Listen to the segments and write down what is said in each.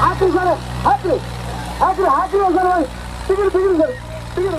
ಹಾಕ್ರಿ ಸರ್ ಹಾಕ್ರಿ ಹಾಕ್ರಿ ಹಾಕ್ರಿ ಸರ್ ತೆಗಿರಿ ತೆಗಿರಿ ಸರ್ ತೆಗಿರಿ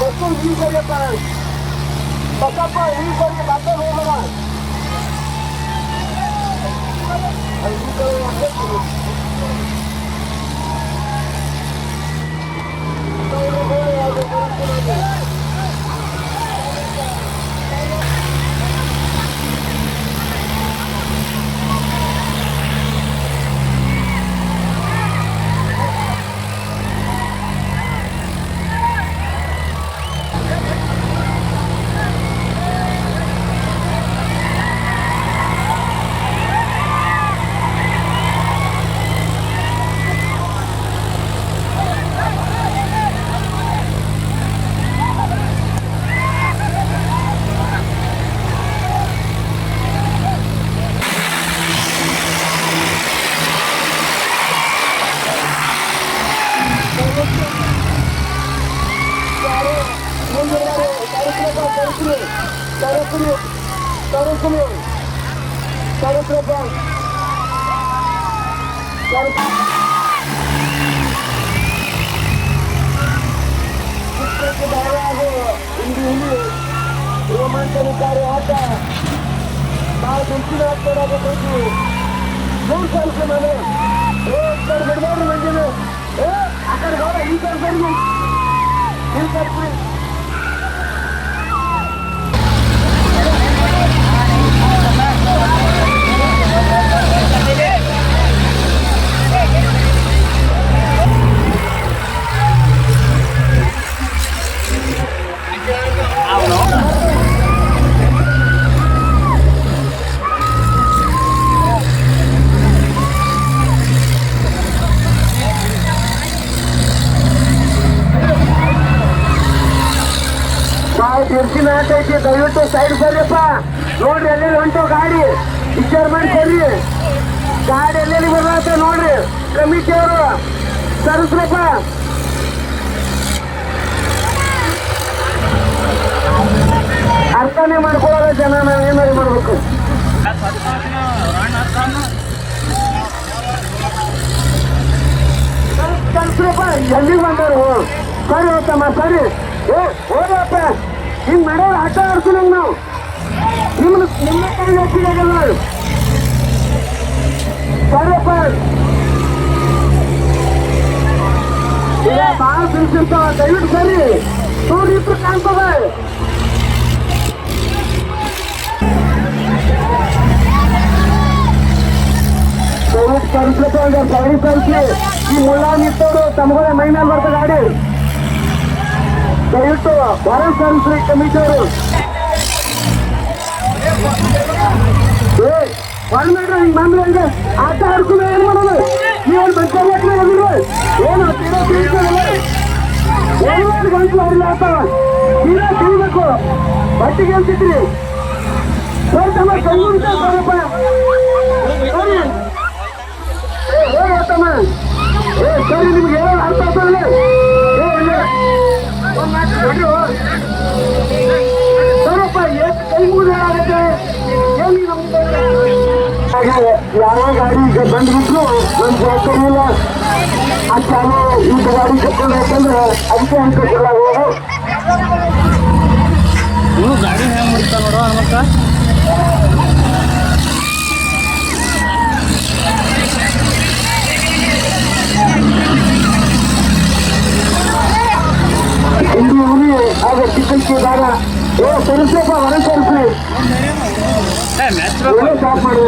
Bakın yukarı yapar. Bakın yukarı bakın oğlan. Para o comigo. Para o trovão. Para o bawah ini Roman Senukari ಐತಿ ದಯವಿಟ್ಟು ಸೈಡ್ ಬರ್ರಿಪ್ಪ ನೋಡ್ರಿ, ಎಲ್ಲೆಲ್ಲಿ ಹೊಂಟು ಗಾಡಿ. ವಿಚಾರ ಮಾಡಿ ಬರ್ರಿ ಗಾಡಿ ಎಲ್ಲೆಲ್ಲಿ ಬರ್ಲಾತ ನೋಡ್ರಿ. ಕಮಿಟಿ ಅವರು. ಸರಿಸ್ರಪ್ಪ ಅರ್ಥನೇ ಮಾಡ್ಕೊಳ್ಳೋದ ಜನ, ನಾವು ಏನಾರು ಮಾಡ್ಬೇಕು? ಕಲ್ಸ್ರಪ್ಪ ಎಲ್ಲಿಗೆ ಬಂದರು ಸರಿ ಹೋಗ್ತಮ್ಮ ಸರಿ. ಹೋಗಪ್ಪ. ಹಿಂಗ್ ನಡೆಯೋದು ಆಟ ಆಡ್ತೀನಿ ನಾವು ನಿಮ್ಮ ನಿಮ್ಮ ಕೈ ಹೆಚ್ಚಿಗಾಗಲ್ಲ ಸರಿಯಪ್ಪ ಈಗ ಭಾಳ ತಿಳ್ಸಿರ್ತಾವ ದಯವಿಟ್ಟು ಸರಿ ನೋಡ್ರಿ ಇಬ್ರು ಕಾಣ್ತದ ದಯವಿಟ್ಟು ಕರ್ಸ್ಲಪ್ಪ ಈಗ ಸರಿ ಕರ್ಸಿ ಈ ಮುಳ್ಳ ನಿಂತವ್ರು ತಮಗಳ ಮೈ ಮೇಲೆ ಬರ್ತ ಗಾಡಿ ದಯವಿಟ್ಟು ಹೊರ ಕರ್ಸ್ರಿ ಕಮಿಟಿಯವರು ಏ ಹಿಂಗೆ ಹಿಂಗ್ ಬಂದ್ರೆ ಹಂಗೆ ಆಟ ಆಡ್ಕೊಂಡು ಏನ್ ಮಾಡೋದು? ನೀವು ಬಂಚಾಗ್ಲೇ ಬಂದಿರು ಏನು ತೀರಾ ತಿಳಿಸಲ್ಲ ಒಂದು ಗಂಟಲು ಅವ್ರಿಲ್ಲ ತೀರಾ ತಿಳಿಬೇಕು ಬಟ್ಟಿಗೆ ಅಂತಿದ್ರಿ ಹೋಗ್ತಮ್ಮ ತಮ್ಮ ಕೈಗುಂಟ ಬರಪ್ಪ ಸರಿ ಏ ಹೋಗತ್ತಮ್ಮ ಏ, ಸರಿ, ನಿಮ್ಗೆ यारों गाड़ी के बंद रुको बंद जाते हैं अच्छा वो ये गाड़ी कब तक चल रहा है। अभी तो हमको चला हुआ है। ಸರಿಸಪ್ಪ ಹೊರ ಸರಿಸಿ ಏನೋ ಸ್ಟಾಪ್ ಮಾಡಿ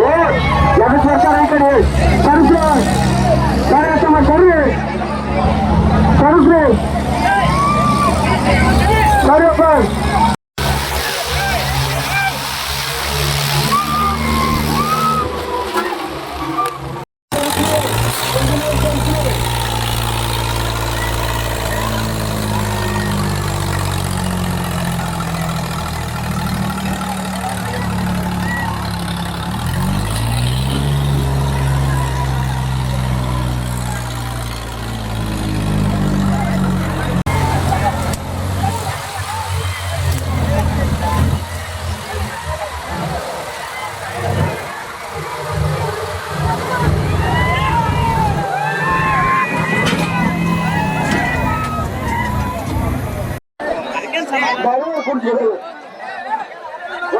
ಏ ಎದಕ್ಕೆ ಬರ್ತಾರ ಈ ಕಡೆ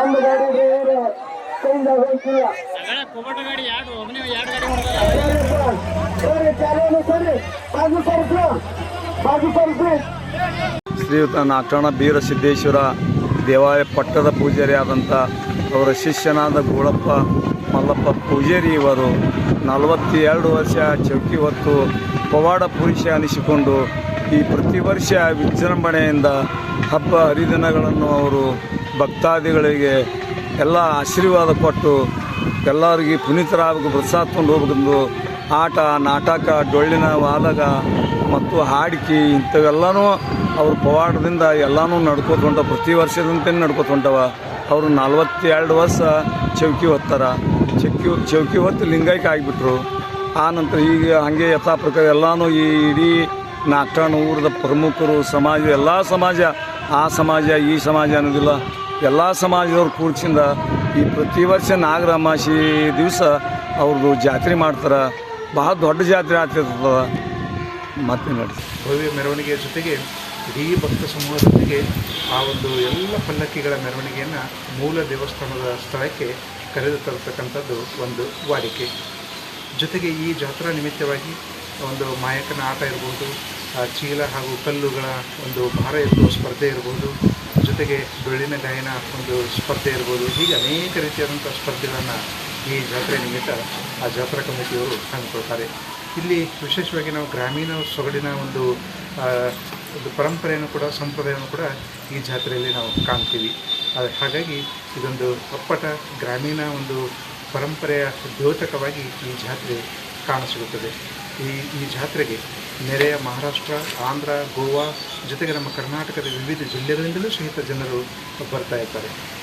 ಒಂದು ಗಾಡಿ ಬೇರೆ ಕೈಯಿಂದ ಹೋಗ್ತಿಲ್ಲ. ಶ್ರೀಯುತ ನಾಟಣ ಬೀರ ಸಿದ್ದೇಶ್ವರ ದೇವಾಲಯ ಪಟ್ಟದ ಪೂಜಾರಿ ಆದಂಥ ಅವರ ಶಿಷ್ಯನಾದ ಗೋಳಪ್ಪ ಮಲ್ಲಪ್ಪ ಪೂಜಾರಿ ಇವರು ನಲವತ್ತೆರಡು ವರ್ಷ ಚೌಕಿ ಹೊತ್ತು ಪವಾಡ ಪುರುಷ ಅನಿಸಿಕೊಂಡು ಈ ಪ್ರತಿ ವರ್ಷ ವಿಜೃಂಭಣೆಯಿಂದ ಹಬ್ಬ ಹರಿದಿನಗಳನ್ನು ಅವರು ಭಕ್ತಾದಿಗಳಿಗೆ ಎಲ್ಲ ಆಶೀರ್ವಾದ ಕೊಟ್ಟು ಎಲ್ಲರಿಗೆ ಪುನೀತರಾಗಬೇಕು ಪ್ರಸಾದ್ಕೊಂಡು ಹೋಗ್ಬೇಕೆಂದು ಆಟ, ನಾಟಕ, ಡೊಳ್ಳಿನ ವಾದಕ ಮತ್ತು ಹಾಡಿಕೆ ಇಂಥವೆಲ್ಲನೂ ಅವ್ರ ಪವಾಡದಿಂದ ಎಲ್ಲನೂ ನಡ್ಕೋತ ಪ್ರತಿ ವರ್ಷದಂತೆ ನಡ್ಕೋತ ಹೊಂಟವ ಅವರು ನಲ್ವತ್ತೆರಡು ವರ್ಷ ಚೌಕಿ ಹೊತ್ತಾರ. ಚೌಕಿ ಚೌಕಿ ಹೊತ್ತು ಲಿಂಗೈಕ್ಯ ಆಗಿಬಿಟ್ರು. ಆ ನಂತರ ಈಗ ಹಾಗೆ ಯಥಾ ಪ್ರಕಾರ ಎಲ್ಲನೂ ಈ ಇಡೀ ನಾಟಣ ಊರದ ಪ್ರಮುಖರು, ಸಮಾಜ, ಎಲ್ಲ ಸಮಾಜ, ಆ ಸಮಾಜ, ಈ ಸಮಾಜ ಅನ್ನೋದಿಲ್ಲ. ಎಲ್ಲ ಸಮಾಜದವ್ರು ಕೂಡ್ಸಿಂದ ಈ ಪ್ರತಿ ವರ್ಷ ನಾಗರಮಾಸಿ ದಿವಸ ಅವ್ರದ್ದು ಜಾತ್ರೆ ಮಾಡ್ತಾರೆ. ಭಾಳ ದೊಡ್ಡ ಜಾತ್ರೆ ಆಗ್ತಿರ್ತದ. ಮತ್ತೆ ನೋಡಿ ಭವ್ಯ ಮೆರವಣಿಗೆ ಜೊತೆಗೆ ಇಡೀ ಭಕ್ತ ಸಮೂಹದೊಂದಿಗೆ ಆ ಒಂದು ಎಲ್ಲ ಪಲ್ಲಕ್ಕಿಗಳ ಮೆರವಣಿಗೆಯನ್ನು ಮೂಲ ದೇವಸ್ಥಾನದ ಸ್ಥಳಕ್ಕೆ ಕರೆದು ತರತಕ್ಕಂಥದ್ದು ಒಂದು ವಾಡಿಕೆ. ಜೊತೆಗೆ ಈ ಜಾತ್ರಾ ನಿಮಿತ್ತವಾಗಿ ಒಂದು ಮಾಯಕನ ಆಟ ಇರ್ಬೋದು ಚೀಲ ಹಾಗೂ ಕಲ್ಲುಗಳ ಒಂದು ಭಾರ ಎತ್ತುವ ಸ್ಪರ್ಧೆ ಇರ್ಬೋದು ಜೊತೆಗೆ ಬೆಳ್ಳಿನ ಗಾಯನ ಒಂದು ಸ್ಪರ್ಧೆ ಇರ್ಬೋದು, ಹೀಗೆ ಅನೇಕ ರೀತಿಯಾದಂಥ ಸ್ಪರ್ಧೆಗಳನ್ನು ಈ ಜಾತ್ರೆ ನಿಮಿತ್ತ ಆ ಜಾತ್ರಾ ಕಮಿಟಿಯವರು ಹಮ್ಮಿಕೊಳ್ತಾರೆ. ಇಲ್ಲಿ ವಿಶೇಷವಾಗಿ ನಾವು ಗ್ರಾಮೀಣ ಸೊಗಡಿನ ಒಂದು ಒಂದು ಪರಂಪರೆಯನ್ನು ಕೂಡ, ಸಂಪ್ರದಾಯವನ್ನು ಕೂಡ ಈ ಜಾತ್ರೆಯಲ್ಲಿ ನಾವು ಕಾಣ್ತೀವಿ. ಹಾಗಾಗಿ ಇದೊಂದು ಅಪ್ಪಟ ಗ್ರಾಮೀಣ ಒಂದು ಪರಂಪರೆಯ ದ್ಯೋತಕವಾಗಿ ಈ ಜಾತ್ರೆ ಕಾಣಸಿಗುತ್ತದೆ. ಈ ಈ ಜಾತ್ರೆಗೆ ನೆರೆಯ ಮಹಾರಾಷ್ಟ್ರ ಆಂಧ್ರ ಗೋವಾ ಜೊತೆಗೆ ನಮ್ಮ ಕರ್ನಾಟಕದ ವಿವಿಧ ಜಿಲ್ಲೆಗಳಿಂದಲೂ ಸಹಿತ ಜನರು ಬರ್ತಾ ಇರ್ತಾರೆ